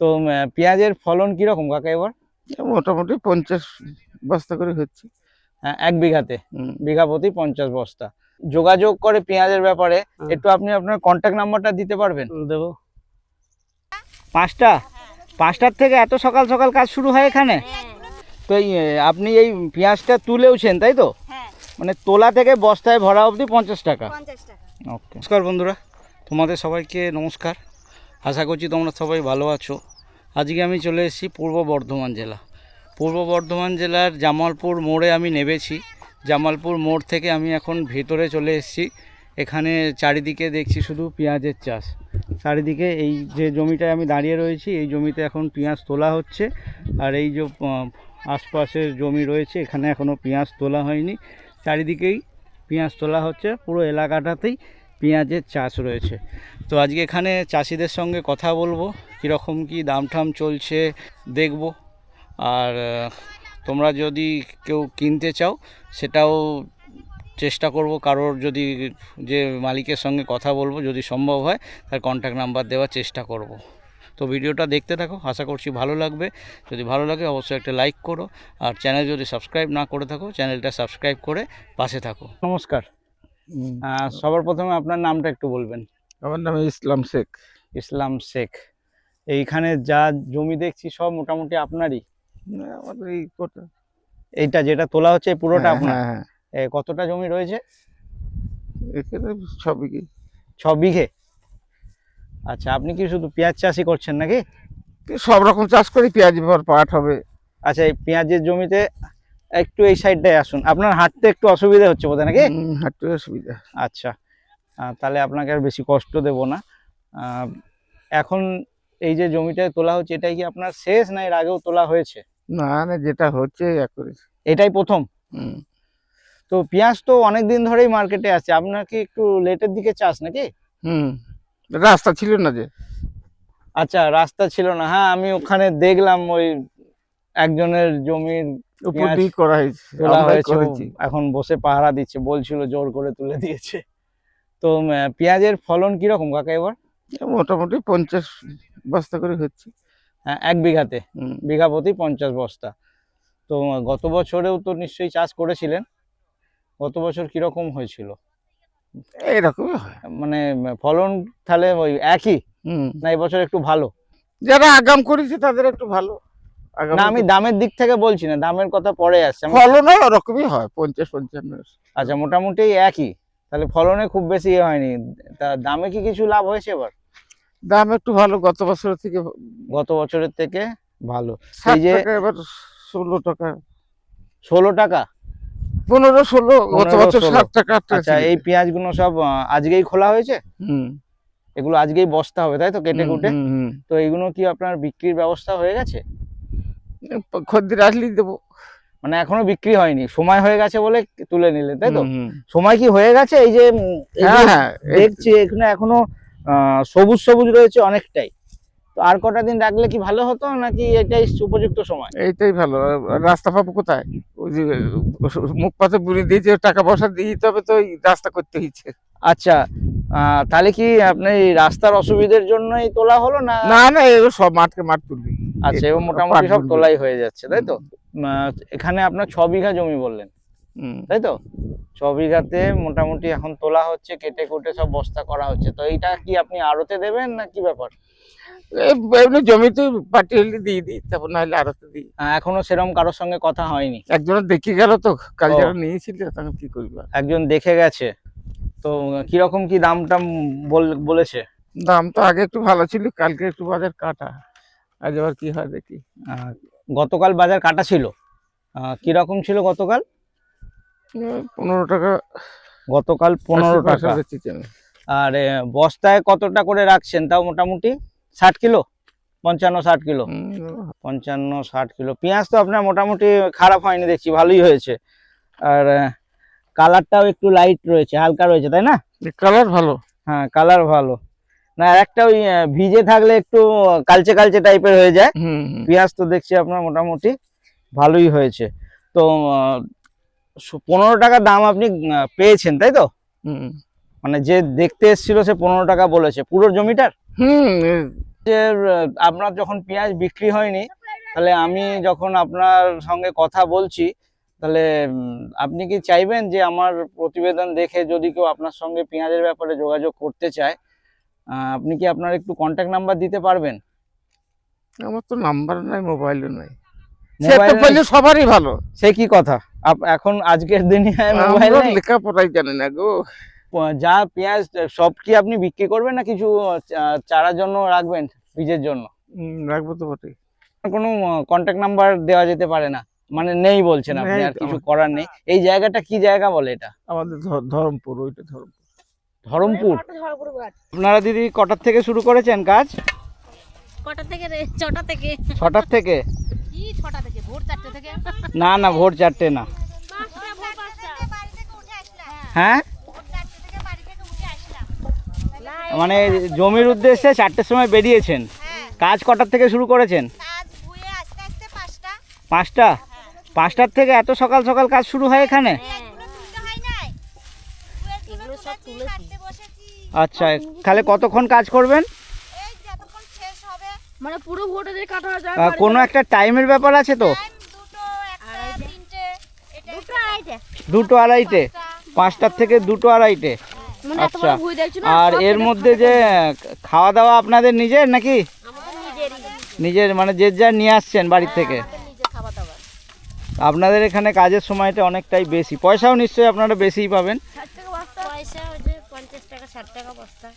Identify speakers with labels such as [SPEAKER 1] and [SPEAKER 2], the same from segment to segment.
[SPEAKER 1] তো পেঁয়াজের ফলন কীরকম কাকা এবার?
[SPEAKER 2] মোটামুটি পঞ্চাশ বস্তা করে হচ্ছে।
[SPEAKER 1] হ্যাঁ, এক বিঘাতে। বিঘা প্রতি পঞ্চাশ বস্তা। যোগাযোগ করে পেঁয়াজের ব্যাপারে একটু আপনি আপনার কন্ট্যাক্ট নাম্বারটা দিতে পারবেন?
[SPEAKER 3] দেবো।
[SPEAKER 1] পাঁচটা? পাঁচটার থেকে এত সকাল সকাল কাজ শুরু হয় এখানে? তো এই আপনি এই পেঁয়াজটা তুলেওছেন তাই তো?
[SPEAKER 4] হ্যাঁ।
[SPEAKER 1] মানে তোলা থেকে বস্তায় ভরা অবধি পঞ্চাশ টাকা?
[SPEAKER 4] পঞ্চাশ টাকা।
[SPEAKER 1] ওকে। নমস্কার বন্ধুরা। তোমাদের সবাইকে নমস্কার। আশা করছি তোমরা সবাই ভালো আছো। আজকে আমি চলে এসেছি পূর্ব বর্ধমান জেলা। পূর্ব বর্ধমান জেলার জামালপুর মোড়ে আমি নেমেছি। জামালপুর মোড় থেকে আমি এখন ভেতরে চলে এসেছি। এখানে চারিদিকে দেখছি শুধু পেঁয়াজের চাষ। চারিদিকে এই যে জমিটায় আমি দাঁড়িয়ে রয়েছি, এই জমিতে এখন পেঁয়াজ তোলা হচ্ছে। আর এই যে আশপাশের জমি রয়েছে, এখানে এখনও পেঁয়াজ তোলা হয়নি। চারিদিকেই পেঁয়াজ তোলা হচ্ছে, পুরো এলাকাটাতেই। পেঁয়াজের চাষ রয়েছে। তো আজকে এখানে চাষিদের সঙ্গে কথা বলব, কীরকম কী দাম ঠাম চলছে দেখব। আর তোমরা যদি কেউ কিনতে চাও, সেটাও চেষ্টা করব। কারোর যদি যে মালিকের সঙ্গে কথা বলব, যদি সম্ভব হয়, তার কন্ট্যাক্ট নাম্বার দেওয়ার চেষ্টা করব। তো ভিডিওটা দেখতে থাকো, আশা করছি ভালো লাগবে। যদি ভালো লাগে, অবশ্যই একটা লাইক করো। আর চ্যানেল যদি সাবস্ক্রাইব না করে থাকো চ্যানেলটা সাবস্ক্রাইব করে পাশে থাকো। নমস্কার। সবার প্রথমে আপনার নামটা একটু বলবেন।
[SPEAKER 2] আমার নাম ইসলাম শেখ।
[SPEAKER 1] ইসলাম শেখ। এইখানে যা জমি দেখছি সব মোটামুটি আপনারই?
[SPEAKER 2] আমাদের এই কটা।
[SPEAKER 1] এইটা যেটা তোলা হচ্ছে পুরোটা
[SPEAKER 2] হ্যাঁ,
[SPEAKER 1] আপনার?
[SPEAKER 2] হ্যাঁ, হ্যাঁ।
[SPEAKER 1] কতটা জমি রয়েছে?
[SPEAKER 2] এখানে সবই কি
[SPEAKER 1] ছ বিঘে? আচ্ছা আপনি কি শুধু পেঁয়াজ চাষই করছেন নাকি?
[SPEAKER 2] সব রকম চাষ করি পেঁয়াজ পাট হবে।
[SPEAKER 1] আচ্ছা এই পেঁয়াজের জমিতে একটু এই সাইডটায় আসুন। আপনার হাঁটতে একটু অসুবিধা হচ্ছে বোধহয় নাকি?
[SPEAKER 2] হাঁটতে অসুবিধা।
[SPEAKER 1] আচ্ছা। তাহলে আপনাকে আর বেশি কষ্ট দেব না। এখন এই যে জমিটা তোলা হচ্ছে এটাই কি আপনার শেষ না এর আগেও তোলা হয়েছে?
[SPEAKER 2] না না যেটা হচ্ছে
[SPEAKER 1] এটাই প্রথম?
[SPEAKER 2] হুম।
[SPEAKER 1] তো পেঁয়াজ তো অনেক দিন ধরেই মার্কেটে আছে। আপনার কি একটু লেটের দিকে চাষ নাকি?
[SPEAKER 2] হুম। রাস্তা ছিল না যে।
[SPEAKER 1] আচ্ছা রাস্তা ছিল না। হ্যাঁ আমি ওখানে দেখলাম ওই একজনের জমির
[SPEAKER 2] উপর দিয়ে করা হয়েছে
[SPEAKER 1] তোলা হয়েছে এখন বসে পাহারা দিচ্ছে বলছিল জোর করে তুলে দিয়েছে। তো পেঁয়াজের ফলন কীরকম কাকা এবার?
[SPEAKER 2] মোটামুটি পঞ্চাশ বস্তা করে হচ্ছে।
[SPEAKER 1] হ্যাঁ এক বিঘাতে। বিঘা প্রতি পঞ্চাশ বস্তা। তো গত বছরেও তো নিশ্চয়ই চাষ করেছিলেন। গত বছর কীরকম হয়েছিল?
[SPEAKER 2] এইরকমই হয়।
[SPEAKER 1] মানে ফলন তাহলে ওই একই। না এবছর একটু ভালো?
[SPEAKER 2] যারা আগাম করেছে তাদের একটু ভালো।
[SPEAKER 1] না আমি দামের দিক থেকে বলছি না দামের কথা পরে আসছে।
[SPEAKER 2] ফলনও ওরকমই হয় পঞ্চাশ পঞ্চান্ন।
[SPEAKER 1] আচ্ছা মোটামুটি একই। তাহলে ফলনে খুব বেশি ইয়ে হয়নি। তা দামে কি কিছু লাভ হয়েছে এবার?
[SPEAKER 2] দাম একটু ভালো গত বছর থেকে
[SPEAKER 1] গত বছরের থেকে ভালো। যে-
[SPEAKER 2] এবার ষোলো টাকা।
[SPEAKER 1] ষোলো টাকা?
[SPEAKER 2] পনেরো ষোলো গত বছর
[SPEAKER 1] 16
[SPEAKER 2] ষাট টাকা
[SPEAKER 1] আচ্ছা। এই পেঁয়াজগুলো সব আজকেই খোলা হয়েছে?
[SPEAKER 2] হুম,
[SPEAKER 1] এগুলো আজকেই বস্তা হবে তাই তো কেটে কুটে। তো এগুলো কি আপনার বিক্রির ব্যবস্থা হয়ে গেছে?
[SPEAKER 2] খদ্দের আসলেই দেবো।
[SPEAKER 1] মানে এখনও বিক্রি হয়নি। সময় হয়ে গেছে বলে তুলে নিলেন তাই তো। সময় কি হয়ে গেছে? এই যে
[SPEAKER 2] হ্যাঁ হ্যাঁ
[SPEAKER 1] দেখছি এখানে এখনও সবুজ সবুজ রয়েছে অনেকটাই। তো আর কটা দিন রাখলে কি ভালো হতো নাকি এটাই উপযুক্ত সময়?
[SPEAKER 2] এইটাই ভালো। রাস্তা পাবো কোথায়? ওই যে মুখ পাতে বুড়ি দিয়েছে টাকা পয়সা দিয়ে দিতে হবে তো রাস্তা করতে হচ্ছে
[SPEAKER 1] আচ্ছা তাহলে কি আপনি রাস্তার অসুবিধার জন্যই তোলা হলো না?
[SPEAKER 2] না না এগুলো সব মাঠকে মাঠ তুলবি।
[SPEAKER 1] আচ্ছা এবং মোটামুটি সব তোলাই হয়ে যাচ্ছে তাই তো? এখানে আপনার ছ বিঘা জমি বললেন। তাই তো? ছ বিঘাতে মোটামুটি এখন তোলা হচ্ছে কেটে কুটে সব বস্তা করা হচ্ছে তো এইটা কি আপনি আড়তে দেবেন না কি ব্যাপার?
[SPEAKER 2] এমনি জমিতে পাটি হলে দিয়ে দিই তারপর নাহলে আরতে দিই।
[SPEAKER 1] এখনও সেরকম কারোর সঙ্গে কথা হয়নি?
[SPEAKER 2] একজন দেখে গেল তো কাল যারা নিয়েছিল তখন কি করব?
[SPEAKER 1] একজন দেখে গেছে? তো কীরকম কি দাম টাম বল- বলেছে?
[SPEAKER 2] দাম তো আগে একটু ভালো ছিল কালকে একটু বাজার কাটা। আজ আবার কি হয় দেখি।
[SPEAKER 1] গতকাল বাজার কাটা ছিল। কীরকম ছিল গতকাল?
[SPEAKER 2] পনেরো টাকা।
[SPEAKER 1] গতকাল পনেরো টাকা। আর বস্তায় কতটা করে রাখছেন? তাও মোটামুটি ষাট কিলো? পঞ্চান্ন ষাট কিলো? পঞ্চান্ন ষাট কিলো। পেঁয়াজ তো আপনার মোটামুটি খারাপ হয়নি দেখছি ভালোই হয়েছে। আর কালারটাও একটু লাইট রয়েছে হালকা রয়েছে তাই না?
[SPEAKER 2] কালার ভালো।
[SPEAKER 1] হ্যাঁ কালার ভালো। না একটা ওই ভিজে থাকলে একটু কালচে কালচে টাইপের হয়ে যায়। পেঁয়াজ তো দেখছি আপনার মোটামুটি ভালোই হয়েছে। তো পনেরো টাকা দাম আপনি পেয়েছেন তাই তো? মানে যে দেখতে এসেছিল সে পনেরো টাকা বলেছে। পুরো জমিটার?
[SPEAKER 2] হুম
[SPEAKER 1] আপনার যখন পেঁয়াজ বিক্রি হয়নি তাহলে আমি যখন আপনার সঙ্গে কথা বলছি তাহলে আপনি কি চাইবেন যে আমার প্রতিবেদন দেখে যদি কেউ আপনার সঙ্গে পেঁয়াজের ব্যাপারে যোগাযোগ করতে চায় আপনি কি আপনার একটু কন্ট্যাক্ট নাম্বার দিতে পারবেন?
[SPEAKER 2] আমার তো নাম্বার নাই মোবাইলও নাই। সে তো সবারই ভালো।
[SPEAKER 1] সে কি কথা? এখন আজকের দিনে মোবাইল
[SPEAKER 2] লেখাপড়াই জানি না গো।
[SPEAKER 1] যা পেঁয়াজ সব কি আপনি বিক্রি করবেন না কিছু চারার জন্য রাখবেন বীজের জন্য?
[SPEAKER 2] রাখব তো বটে
[SPEAKER 1] কোনো কন্ট্যাক্ট নাম্বার দেওয়া যেতে পারে না। মানে নেই বলছেন আপনি আর কিছু করার নেই। এই জায়গাটা কি জায়গা বলে এটা?
[SPEAKER 2] আমাদের ধরমপুর ওইটা ধরমপুর।
[SPEAKER 1] ধরমপুর? আপনারা দিদি কটার থেকে শুরু করেছেন কাজ?
[SPEAKER 3] কটা থেকে রে? ছটা থেকে।
[SPEAKER 1] ছটার থেকে?
[SPEAKER 3] ছটা থেকে? ভোর চারটে থেকে?
[SPEAKER 1] না না ভোর চারটে না। হ্যাঁ? মানে জমির উদ্দেশ্যে চারটের সময় বেরিয়েছেন। কাজ কটার থেকে শুরু করেছেন?
[SPEAKER 4] পাঁচটা?
[SPEAKER 1] পাঁচটার থেকে এত সকাল সকাল কাজ শুরু হয় এখানে?
[SPEAKER 4] হয়
[SPEAKER 1] আচ্ছা তাহলে কতক্ষণ কাজ করবেন?
[SPEAKER 4] এই যতক্ষণ শেষ হবে
[SPEAKER 3] মানে পুরো ভোটে কাটা যায়
[SPEAKER 1] কোনো একটা টাইমের ব্যাপার আছে তো?
[SPEAKER 4] দুটো
[SPEAKER 3] আড়াইটে।
[SPEAKER 1] পাঁচটার থেকে দুটো আড়াইটে?
[SPEAKER 3] মানে
[SPEAKER 1] আচ্ছা। আর এর মধ্যে যে খাওয়া দাওয়া আপনাদের নিজের নাকি? নিজের মানে যে যা নিয়ে আসছেন বাড়ির থেকে
[SPEAKER 3] আমাদের নিজের খাবার দাবার
[SPEAKER 1] আপনাদের এখানে কাজের সময়টা অনেকটাই বেশি। পয়সাও নিশ্চয়ই আপনারা বেশিই পাবেন।
[SPEAKER 3] ষাট টাকা বস্তা পয়সা হচ্ছে পঞ্চাশ টাকা ষাট টাকা বস্তা।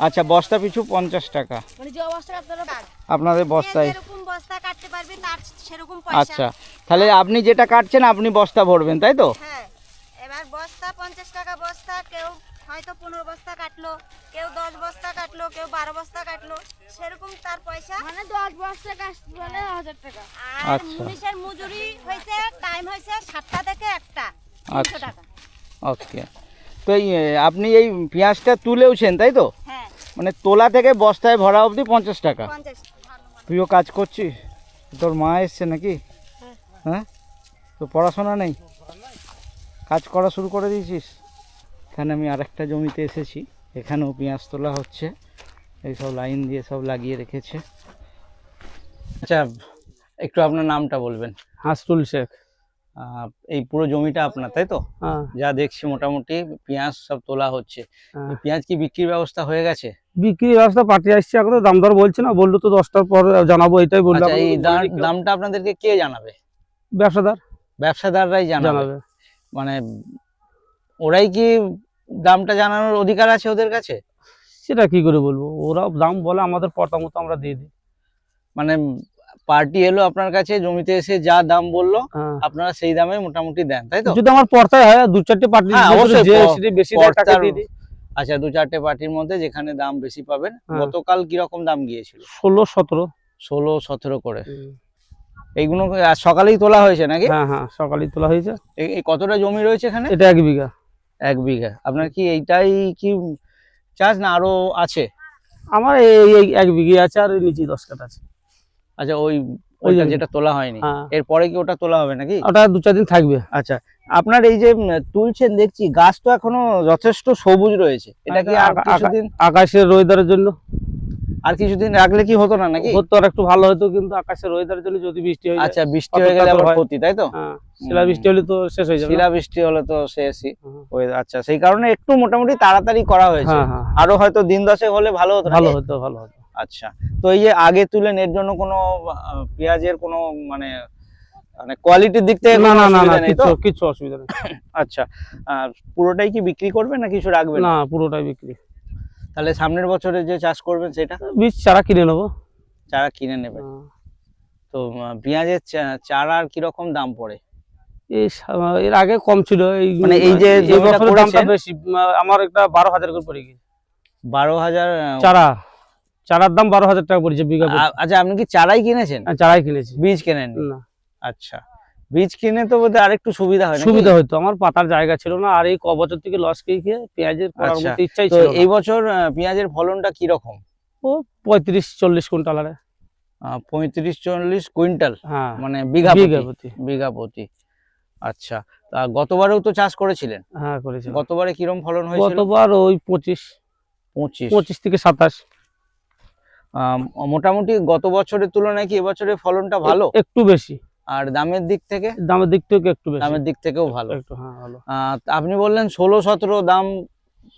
[SPEAKER 1] আচ্ছা বস্তা পিছু পঞ্চাশ টাকা।
[SPEAKER 3] মানে যে অবস্থা আপনারা
[SPEAKER 4] কাজ।
[SPEAKER 1] আপনাদের বস্তায়।
[SPEAKER 4] যেরকম বস্তা কাটতে পারবে তার সেরকম পয়সা।
[SPEAKER 1] আচ্ছা তাহলে আপনি যেটা কাটছেন আপনি বস্তা ভরবেন তাই তো?
[SPEAKER 4] হ্যাঁ এবার বস্তা পঞ্চাশ টাকা বস্তা কেউ হয়তো পনেরো বস্তা কাটলো। কেউ দশ বস্তা কাটলো কেউ বারো বস্তা কাটলো সেরকম তার পয়সা।
[SPEAKER 3] মানে দশ বস্তা কাজ মানে হাজার টাকা।
[SPEAKER 4] আর
[SPEAKER 1] আচ্ছা।
[SPEAKER 4] মুনিশের মজুরি হয়েছে টাইম হয়েছে সাতটা থেকে একটা তিনশো
[SPEAKER 1] আচ্ছা।
[SPEAKER 4] টাকা।
[SPEAKER 1] ওকে তো এই আপনি এই পেঁয়াজটা তুলেওছেন তাই তো?
[SPEAKER 4] হ্যাঁ।
[SPEAKER 1] মানে তোলা থেকে বস্তায় ভরা অবধি পঞ্চাশ টাকা। তুইও কাজ করছিস? তোর মা এসছে নাকি? হ্যাঁ? তো পড়াশোনা নেই? কাজ করা শুরু করে দিয়েছিস? এখানে আমি আরেকটা জমিতে এসেছি। এখানেও পেঁয়াজ তোলা হচ্ছে। এই সব লাইন দিয়ে সব লাগিয়ে রেখেছে। আচ্ছা একটু আপনার নামটা বলবেন।
[SPEAKER 5] হাসরুল শেখ।
[SPEAKER 1] এই পুরো জমিটা আপনার তাই তো?
[SPEAKER 5] হ্যাঁ।
[SPEAKER 1] যা দেখছি মোটামুটি পেঁয়াজ সব তোলা হচ্ছে।
[SPEAKER 5] হ্যাঁ।
[SPEAKER 1] পেঁয়াজ কি বিক্রির ব্যবস্থা হয়ে গেছে?
[SPEAKER 5] বিক্রি ব্যবস্থা পাঠিয়ে আসছে এখন দাম দর বলছে না বলল তো দশটার পর জানাব এটাই বলল
[SPEAKER 1] আচ্ছা এই দাম- দামটা আপনাদেরকে কে জানাবে?
[SPEAKER 5] ব্যবসাদার।
[SPEAKER 1] ব্যবসাদাররাই জানাবে। মানে ওরাই কি দামটা জানানোর অধিকার আছে ওদের কাছে?
[SPEAKER 5] সেটা কি করে বলব? ওরা দাম বলে আমাদের পর্তা মতো আমরা দিয়ে দিই।
[SPEAKER 1] মানে পার্টি এলো আপনার কাছে জমিতে এসে যা দাম বলল
[SPEAKER 5] হ্যাঁ।
[SPEAKER 1] আপনারা সেই দামে মোটামুটি দেন তাই তো?
[SPEAKER 5] যদি আমার পর্তায় হয় দু চারটে পার্টি
[SPEAKER 1] হ্যাঁ,
[SPEAKER 5] বেশি টাকা দিয়ে দিই।
[SPEAKER 1] আচ্ছা দু চারটে পার্টির মধ্যে যেখানে দাম বেশি পাবেন
[SPEAKER 5] হ্যাঁ।
[SPEAKER 1] গতকাল কীরকম দাম গিয়েছিল?
[SPEAKER 5] ষোলো সতেরো।
[SPEAKER 1] ষোলো সতেরো করে। এইগুলো সকালেই তোলা হয়েছে নাকি?
[SPEAKER 5] হ্যাঁ হ্যাঁ সকালে তোলা হয়েছে।
[SPEAKER 1] কতটা জমি রয়েছে এখানে?
[SPEAKER 5] এটা এক বিঘা।
[SPEAKER 1] এক বিঘা। আপনার কি এইটাই কি চাষ না আরও আছে?
[SPEAKER 5] আমার এই এক বিঘে আছে আর নিচে দশ কাঠ আছে।
[SPEAKER 1] আচ্ছা ওই
[SPEAKER 5] ওই
[SPEAKER 1] যেটা তোলা হয়নি।
[SPEAKER 5] হ্যাঁ।
[SPEAKER 1] এরপরে কি ওটা তোলা হবে নাকি?
[SPEAKER 5] ওটা দু চার দিন থাকবে।
[SPEAKER 1] আচ্ছা আপনার এই যে তুলছেন দেখছি গাছ তো এখনও যথেষ্ট সবুজ রয়েছে। এটা কি কিছুদিন
[SPEAKER 5] আকাশের রোয়েদারের জন্য।
[SPEAKER 1] আর কিছুদিন রাখলে কি হতো না নাকি?
[SPEAKER 5] হতো আর একটু ভালো হতো কিন্তু আকাশের ওয়েদারের জন্য যদি বৃষ্টি হয়ে
[SPEAKER 1] আচ্ছা বৃষ্টি হয়ে গেলে আবার ক্ষতি তাই তো?
[SPEAKER 5] হ্যাঁ শিলা বৃষ্টি হলে তো শেষ হয়ে যাবে
[SPEAKER 1] শিলা বৃষ্টি হলে তো শেষই। আচ্ছা সেই কারণে একটু মোটামুটি তাড়াতাড়ি করা হয়েছে।
[SPEAKER 5] হ্যাঁ হ্যাঁ
[SPEAKER 1] আরও হয়তো দিন দশেক হলে ভালো হতো
[SPEAKER 5] ভালো হতো ভালো হতো।
[SPEAKER 1] আচ্ছা তো এই যে আগে তুলেন এর জন্য কোনো পেঁয়াজের কোনো মানে মানে কোয়ালিটির দিক থেকে
[SPEAKER 5] না না না না কিছু কিছু অসুবিধা নেই।
[SPEAKER 1] আচ্ছা আর পুরোটাই কি বিক্রি করবেন না কিছু রাখবেন?
[SPEAKER 5] না পুরোটাই বিক্রি।
[SPEAKER 1] তাহলে সামনের বছরে যে চাষ করবেন সেটা?
[SPEAKER 5] বীজ চারা কিনে নেব।
[SPEAKER 1] চারা কিনে নেবেন
[SPEAKER 5] হ্যাঁ।
[SPEAKER 1] তো পেঁয়াজের চারার কীরকম দাম পড়ে?
[SPEAKER 5] এর আগে কম ছিল এই
[SPEAKER 1] মানে এই যে
[SPEAKER 5] এই বছরের দামটা বেশি আমার একটা বারো হাজার করে পড়ে গেছে।
[SPEAKER 1] বারো হাজার
[SPEAKER 5] চারা চারার দাম বারো হাজার টাকা পড়েছে বিঘা
[SPEAKER 1] আচ্ছা আপনি কি চারাই কিনেছেন?
[SPEAKER 5] হ্যাঁ, চারাই কিনেছি।
[SPEAKER 1] বীজ কেনেন
[SPEAKER 5] না।
[SPEAKER 1] আচ্ছা। বীজ কিনে তো বোধহয় আরেকটু সুবিধা হয়
[SPEAKER 5] সুবিধা হতো আমার পাতার জায়গা ছিল না আর এই ক বছর থেকে লস খেয়ে খেয়ে পেঁয়াজের
[SPEAKER 1] আচ্ছা,
[SPEAKER 5] ইচ্ছাই ছিল
[SPEAKER 1] এই বছর পেঁয়াজের ফলনটা কি রকম
[SPEAKER 5] ও পঁয়ত্রিশ চল্লিশ কুইন্টাল আরে।
[SPEAKER 1] পঁয়ত্রিশ চল্লিশ কুইন্টাল?
[SPEAKER 5] হ্যাঁ।
[SPEAKER 1] মানে বিঘা
[SPEAKER 5] বিঘা
[SPEAKER 1] প্রতি বিঘা প্রতি। আচ্ছা তা গতবারেও তো চাষ করেছিলেন?
[SPEAKER 5] হ্যাঁ করেছি
[SPEAKER 1] গতবারে কিরম ফলন হয়েছিল?
[SPEAKER 5] গতবার ওই পঁচিশ।
[SPEAKER 1] পঁচিশ।
[SPEAKER 5] পঁচিশ থেকে সাতাশ।
[SPEAKER 1] মোটামুটি গত বছরের তুলনায় কি এবছরের ফলনটা ভালো?
[SPEAKER 5] একটু বেশি।
[SPEAKER 1] আর দামের দিক থেকে?
[SPEAKER 5] দামের দিক থেকে একটু
[SPEAKER 1] দামের দিক থেকেও ভালো।
[SPEAKER 5] একটু হ্যাঁ ভালো।
[SPEAKER 1] আপনি বললেন ষোলো সতেরো দাম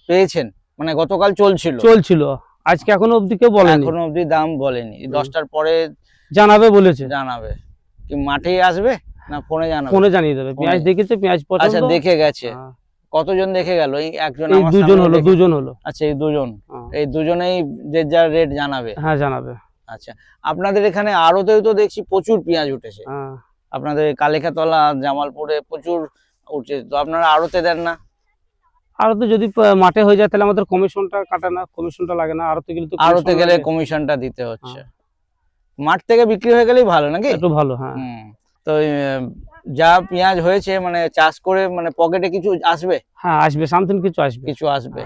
[SPEAKER 1] পেয়েছেন মানে গতকাল চলছিল।
[SPEAKER 5] চলছিল। আজকে এখনও অবধি কেউ বলেনি।
[SPEAKER 1] এখনও অবধি দাম বলেনি। দশটার পরে
[SPEAKER 5] জানাবে বলেছে।
[SPEAKER 1] জানাবে। কি মাঠেই আসবে না ফোনে জানাবে?
[SPEAKER 5] ফোনে জানিয়ে দেবে। পেঁয়াজ। দেখেছে পেঁয়াজ
[SPEAKER 1] আচ্ছা দেখে গেছে।
[SPEAKER 5] হ্যাঁ।
[SPEAKER 1] কতজন দেখে গেল? এই একজন
[SPEAKER 5] দুজন হলো দুজন হলো।
[SPEAKER 1] আচ্ছা এই দুজন।
[SPEAKER 5] হ্যাঁ।
[SPEAKER 1] এই দুজনেই যে যার রেট জানাবে।
[SPEAKER 5] হ্যাঁ জানাবে।
[SPEAKER 1] আচ্ছা আপনাদের এখানে আড়তেও তো দেখছি প্রচুর পেঁয়াজ উঠেছে।
[SPEAKER 5] হ্যাঁ।
[SPEAKER 1] আপনাদের কালেখাতলা জামালপুরে প্রচুর উঠছে তো আপনারা আড়তে দেন না?
[SPEAKER 5] আর যদি মাঠে হয়ে যায় তাহলে আমাদের কমিশনটা কাটে না কমিশনটা লাগে না আর তো গেলে তো
[SPEAKER 1] আড়তে গেলে কমিশনটা দিতে হচ্ছে। মাঠ থেকে বিক্রি হয়ে গেলেই ভালো নাকি?
[SPEAKER 5] একটু ভালো হ্যাঁ।
[SPEAKER 1] তো যা পেঁয়াজ হয়েছে মানে চাষ করে মানে পকেটে কিছু আসবে?
[SPEAKER 5] হ্যাঁ আসবে সামথিং কিছু আসবে।
[SPEAKER 1] কিছু আসবে।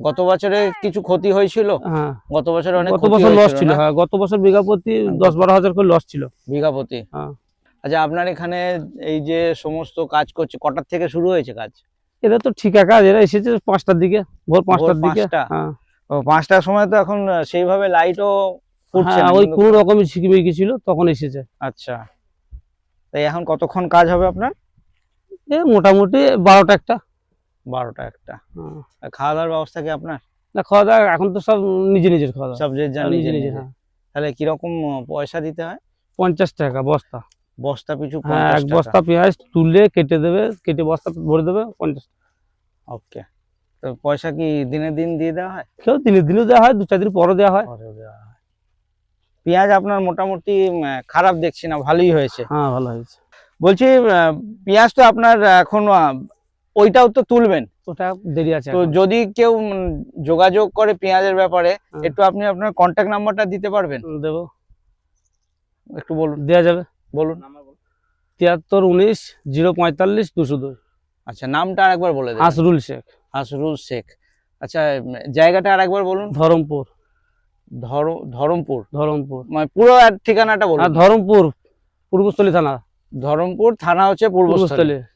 [SPEAKER 1] গত বছরে কিছু ক্ষতি হয়েছিল?
[SPEAKER 5] হ্যাঁ।
[SPEAKER 1] গত বছরে অনেক
[SPEAKER 5] গত বছর লস ছিল হ্যাঁ গত বছর বিঘা প্রতি দশ বারো হাজার করে লস ছিল।
[SPEAKER 1] বিঘা প্রতি
[SPEAKER 5] হ্যাঁ।
[SPEAKER 1] আচ্ছা আপনার এখানে এই যে সমস্ত কাজ করছে কটার থেকে শুরু হয়েছে কাজ?
[SPEAKER 5] এরা তো ঠিকা কাজ এরা এসেছে পাঁচটার দিকে ভোর পাঁচটার দিকে হ্যাঁ।
[SPEAKER 1] পাঁচটার সময় তো এখন সেইভাবে লাইটও ফুটছে
[SPEAKER 5] ওই কোনো রকমের ছিকিমে গেছিল তখন এসেছে।
[SPEAKER 1] আচ্ছা। তাই এখন কতক্ষণ কাজ হবে আপনার?
[SPEAKER 5] এ মোটামুটি বারোটা একটা।
[SPEAKER 1] বারোটা একটা। খাওয়া দাওয়ার ব্যবস্থা কি আপনার?
[SPEAKER 5] না খাওয়া দাওয়া এখন তো সব নিজে নিজের খাওয়া দাওয়া
[SPEAKER 1] সব যে নিজে
[SPEAKER 5] নিজে
[SPEAKER 1] তাহলে কীরকম পয়সা দিতে হয়?
[SPEAKER 5] পঞ্চাশ টাকা বস্তা।
[SPEAKER 1] বস্তা পিছু
[SPEAKER 5] হ্যাঁ এক বস্তা পেঁয়াজ তুলে কেটে দেবে কেটে বস্তা ভরে দেবে পঞ্চাশ
[SPEAKER 1] ওকে। তো পয়সা কি দিনে দিন দিয়ে দেওয়া হয়?
[SPEAKER 5] কেউ দিনে দিনেও দেওয়া হয় দু চার দিন পরও দেওয়া হয়।
[SPEAKER 1] হয়। পেঁয়াজ আপনার মোটামুটি খারাপ দেখছি না ভালোই হয়েছে।
[SPEAKER 5] হ্যাঁ ভালো হয়েছে।
[SPEAKER 1] বলছি পেঁয়াজ তো আপনার এখন ওইটাও তো তুলবেন।
[SPEAKER 5] ওটা দেরি আছে
[SPEAKER 1] তো যদি কেউ যোগাযোগ করে পেঁয়াজের ব্যাপারে
[SPEAKER 5] হ্যাঁ।
[SPEAKER 1] একটু আপনি আপনার কন্ট্যাক্ট নাম্বারটা দিতে পারবেন?
[SPEAKER 5] দেবো।
[SPEAKER 1] একটু বলুন।
[SPEAKER 5] দেওয়া যাবে?
[SPEAKER 1] বলুন।
[SPEAKER 5] তিয়াত্তর উনিশ জিরো পঁয়তাল্লিশ দুশো দুই।
[SPEAKER 1] আচ্ছা নামটা আরেকবার বলে দেন
[SPEAKER 5] আসরুল শেখ।
[SPEAKER 1] হাসরুল শেখ। আচ্ছা জায়গাটা আরেকবার বলুন।
[SPEAKER 5] ধরমপুর।
[SPEAKER 1] ধর- ধরমপুর।
[SPEAKER 5] ধরমপুর।
[SPEAKER 1] মানে পুরো ঠিকানাটা বলুন।
[SPEAKER 5] ধরমপুর পূর্বস্থলী থানা।
[SPEAKER 1] ধরমপুর থানা হচ্ছে
[SPEAKER 5] পূর্বস্থলী।